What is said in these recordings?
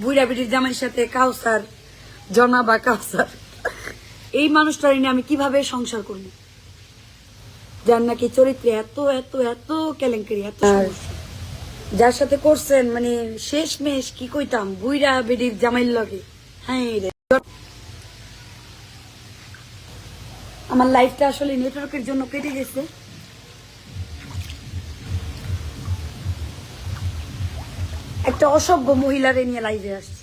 বুড়া বিটির জামাইয়ের সাথে কাউসার জনা বা কাউসার এই মানুষটার নিয়ে আমি কীভাবে সংসার করব? যার নাকি চরিত্রে এত এত এত কেলেঙ্কারি এত যার সাথে করছেন মানে শেষ মেশ কি কইতাম বুইরা বেডির জামাইর লগে। হ্যাঁ রে। আমার লাইফটা আসলে নেটওয়ার্কের জন্য কেটে গেছে। একটা অসভ্য মহিলারে নিয়ে লাইভে আসছে।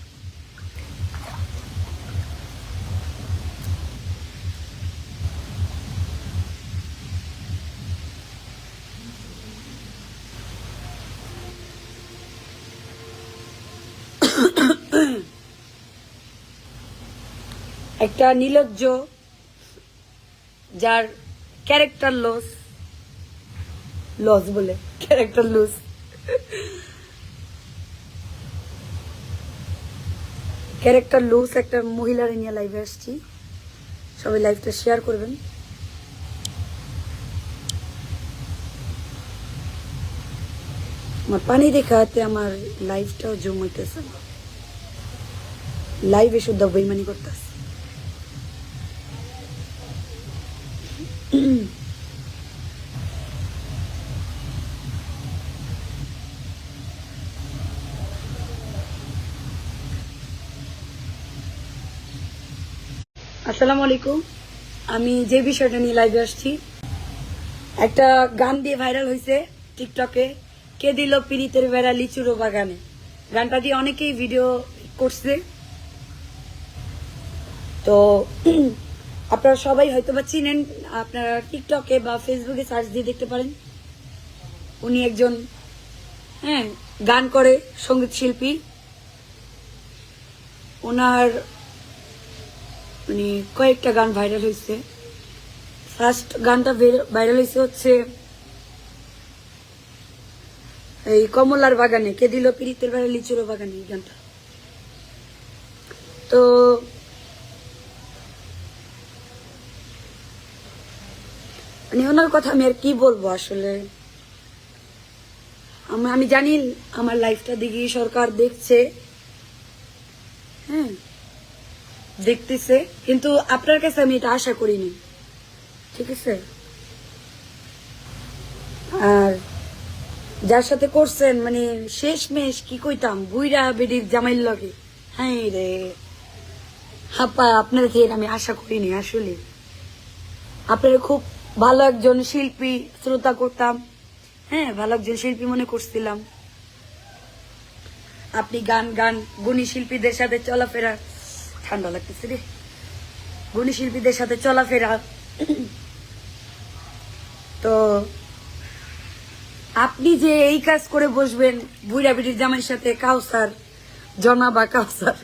একটা নির্লজ্জ যার ক্যারেক্টার লস লস বলে ক্যারেক্টার লস ক্যারেক্টার লুজ একটা মহিলার নিয়ে লাইভে আসছি। সবাই লাইভটা শেয়ার করবেন। আমার পানি দেখাতে আমার লাইফটাও জুম হইতেছে লাইভে শুদ্ধ বইমানি করতেছে। আসসালামু আলাইকুম। আমি যে বিষয়টা নিয়ে লাইভে আসছি, একটা গান দিয়ে ভাইরাল হয়েছে টিকটকে কে দিল পিরিতের বেড়া লিচুরো বাগানে? গানটা দিয়ে অনেকেই ভিডিও করছে। তো, আপনারা সবাই হয়তো বা চিনেন, আপনারা টিকটকে বা ফেসবুকে সার্চ দিয়ে দেখতে পারেন। উনি একজন হ্যাঁ গান করে সংগীত শিল্পী। ওনার মানে কয়েকটা গান ভাইরাল হয়েছে ফার্স্ট গানটা ভাইরাল হয়েছে হচ্ছে এই কমলার বাগানে, কে দিল পিরিতের বেড়া লিচুরো বাগানে এই গানটা। তো মানে ওনার কথা আমি আর কি বলব আসলে? আমি- আমি জানি আমার লাইফটা দিকে সরকার দেখছে। হ্যাঁ? দেখতেছে, কিন্তু আপনার কাছে আমি এটা আশা করিনি। ঠিক আছে? আর যার সাথে করছেন মানে শেষ মেশ কি কইতাম বুইরা বেডির জামাইর লগে। হ্যাঁ রে। হাপা আপনার থেকে আমি আশা করিনি, আসলে। আপনার খুব ভালো একজন শিল্পী, শ্রোতা করতাম। হ্যাঁ ভালো একজন শিল্পী মনে করছিলাম। আপনি গান গান, গুণী শিল্পীদের সাথে চলাফেরা ঠান্ডা লাগতেছে রে। গুণী শিল্পীদের সাথে চলাফেরা। তো আপনি যে এই কাজ করে বসবেন বুড়া বিটির জামাইয়ের সাথে, কাউসার জনা বা কাউসার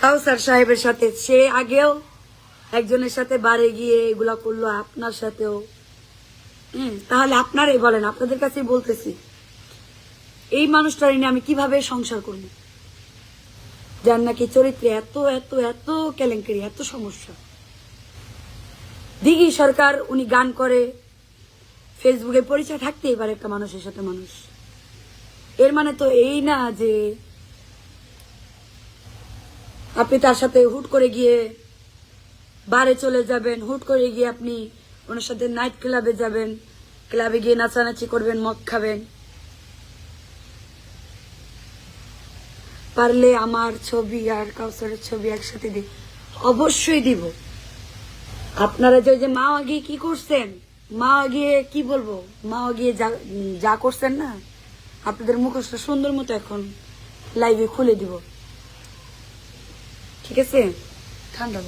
কাউসার সাহেবের সাথে, সে আগেও একজনের সাথে বারে গিয়ে এগুলা করল, আপনার সাথেও। হুম, তাহলে আপনারাই বলেন, আপনাদের কাছেই বলতেছি। এই মানুষটার নিয়ে আমি কীভাবে সংসার করব? যার নাকি চরিত্রে এত এত এত কেলেঙ্কারি, এত সমস্যা। দিঘি সরকার, উনি গান করে। ফেসবুকে পরিচয় থাকতেই পারে একটা মানুষের সাথে মানুষ। এর মানে তো এই না যে আপনি তার সাথে হুট করে গিয়ে বারে চলে যাবেন, হুট করে গিয়ে আপনি ওনার সাথে নাইট ক্লাবে যাবেন, ক্লাবে গিয়ে নাচানাচি করবেন, মদ খাবেন। পারলে আমার ছবি আর কাউসারের ছবি একসাথে দিই। অবশ্যই দিব। আপনারা যে যে মা গিয়ে কি করছেন? মা গিয়ে কি বলব? মা গিয়ে যা করছেন না? আপনাদের মুখস্থ সুন্দর মতো এখন লাইভে খুলে দিব। ঠিক আছে? ঠান্ডা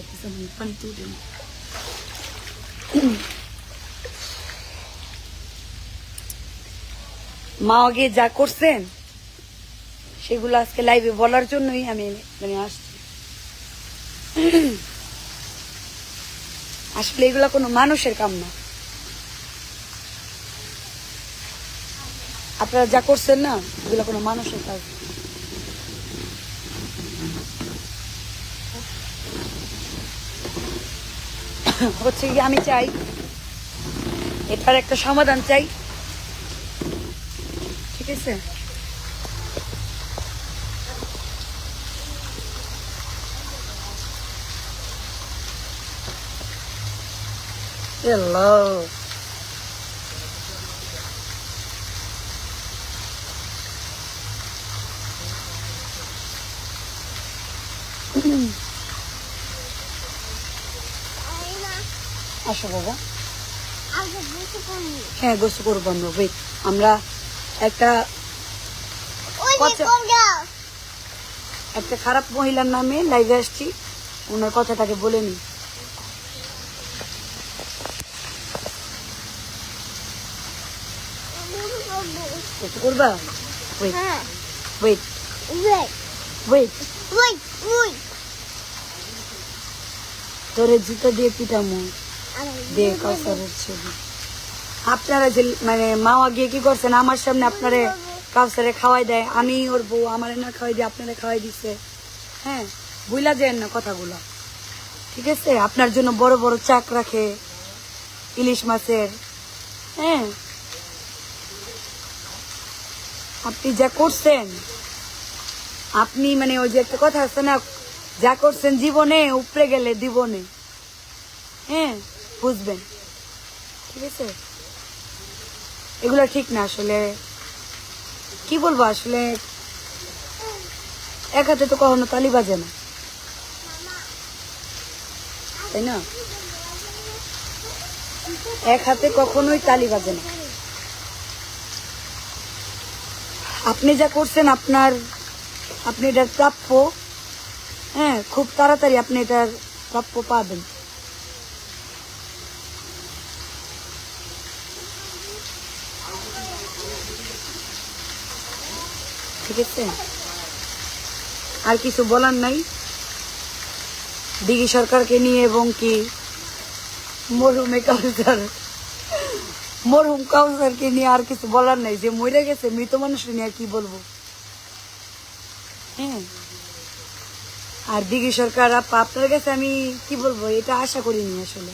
তুলে মা গিয়ে যা করছেন সেগুলো আজকে লাইভে বলার জন্যই আমি মানে আসছি। আসলে এগুলা কোনো মানুষের কাম না। আপনারা যা করছেন না, এগুলো কোনো মানুষের কাজ হচ্ছে কি, আমি চাই, এটার একটা সমাধান চাই। ঠিক আছে? হ্যালো আসো বাবা। হ্যাঁ গোসল করব আমরা ওয়েট আমরা একটা একটা খারাপ মহিলার নামে লাইভে আসছি ওনার কথাটাকে বলে নি। গোসল করবা ওয়েট ওয়েট ওয়েট তোরে জুতো দিয়ে পিটামো। দিয়ে কাউসারের ছবি। আপনারা যে মানে মাওয়া গিয়ে কি করছেন? আমার সামনে আপনারে কাউসারে খাওয়াই দেয়। আমি ওর বউ আমার না খাওয়াই দিয়ে আপনারা খাওয়াই দিছে। হ্যাঁ বুঝলা যেন না কথাগুলো। ঠিক আছে? আপনার জন্য বড় বড় চাক রাখে ইলিশ মাছের হ্যাঁ আপনি যা করছেন, আপনি মানে ওই যে একটা কথা আছে না, যা করছেন জীবনে উপরে গেলে জীবনে হ্যাঁ বুঝবেন। ঠিক আছে? এগুলো ঠিক না আসলে। কি বলব আসলে? এক হাতে তো কখনো তালি বাজে না। তাই না? এক হাতে কখনোই তালি বাজে না। আপনি যা করছেন আপনার, আপনি এটার প্রাপ্য হ্যাঁ খুব তাড়াতাড়ি আপনি এটার প্রাপ্য পাবেন। ঠিক আছে? আর কিছু বলার নাই? দিঘি সরকারকে নিয়ে এবং কি মরহুমে কাউসার মরহুম কাউসারকে নিয়ে আর কিছু বলার নাই। যে মরে গেছে, মৃত মানুষ নিয়ে কি বলব? হ্যাঁ। আর দিঘি সরকার, আপা আপনার কাছে আমি কি বলব? এটা আশা করিনি আসলে।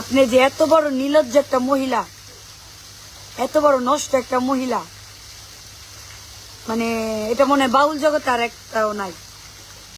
আপনি যে এত বড় নির্লজ্জ একটা মহিলা, এত বড় নষ্ট একটা মহিলা মানে এটা মনে হয় বাউল জগৎ আর একটাও নাই।